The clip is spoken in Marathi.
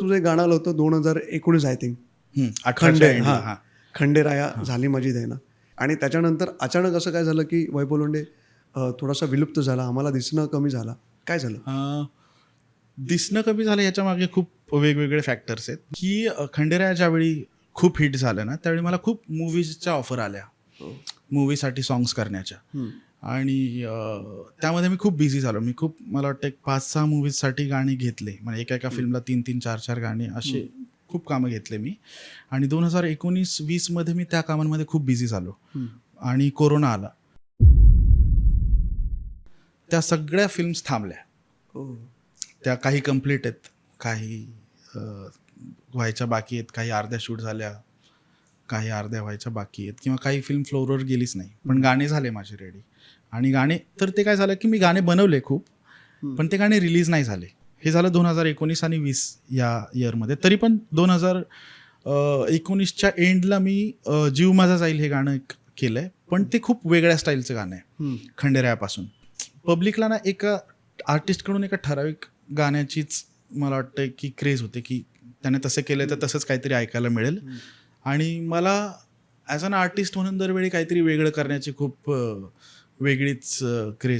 तुझं एक गाणं आलं होतं दोन हजार एकोणीस आय थिंक खंडे हा. हा. खंडेराया झाली माझी दैना आणि त्याच्यानंतर अचानक असं काय झालं की वैभव अं, थोडासा विलुप्त झाला आम्हाला दिसणं कमी झाला. काय झालं? दिसणं कमी झालं याच्या मागे खूप वेगवेगळे फॅक्टर्स आहेत. की खंडेराया ज्यावेळी खूप हिट झालं ना त्यावेळी मला खूप मूवीजच्या ऑफर आल्या. मूवीसाठी सॉंग्स करण्याच्या. आणि त्यामध्ये मी खूप बिझी झालो. मी खूप मला वाटतं एक पाच सहा मूवीजसाठी गाणी घेतले. म्हणजे एका एका फिल्मला तीन तीन चार चार गाणी असे खूप कामं घेतले मी. आणि दोन हजार एकोणीस वीसमध्ये मी त्या कामांमध्ये खूप बिझी झालो. आणि कोरोना आला. त्या सगळ्या फिल्म्स थांबल्या. हो. त्या काही कंप्लीट आहेत. काही व्हायच्या बाकी आहेत. काही अर्ध्या शूट झाल्या. काही अर्ध्या व्हायच्या बाकी आहेत किंवा काही फिल्म फ्लोअरवर गेलीच नाही. पण गाणे झाले माझे रेडी आणि गाणे तर ते काय झालं की मी गाणे बनवले खूप. पण ते गाणे रिलीज नाही झाले. हे झालं दोन हजार एकोणीस आणि वीस या इयरमध्ये तरी पण दोन हजार एकोणीसच्या एंडला मी जीव माझा जाईल हे गाणं एक केलं आहे पण ते खूप वेगळ्या स्टाईलचं गाणं आहे. खंडेरायापासून. पब्लिकला ना एका आर्टिस्टकडून एका ठराविक गाण्याचीच मला वाटतं की क्रेज होते की त्याने तसं केलं तर तसंच काहीतरी ऐकायला मिळेल. आणि मला ॲज अन आर्टिस्ट म्हणून दरवेळी काहीतरी वेगळं करण्याची खूप वेगळीच क्रेज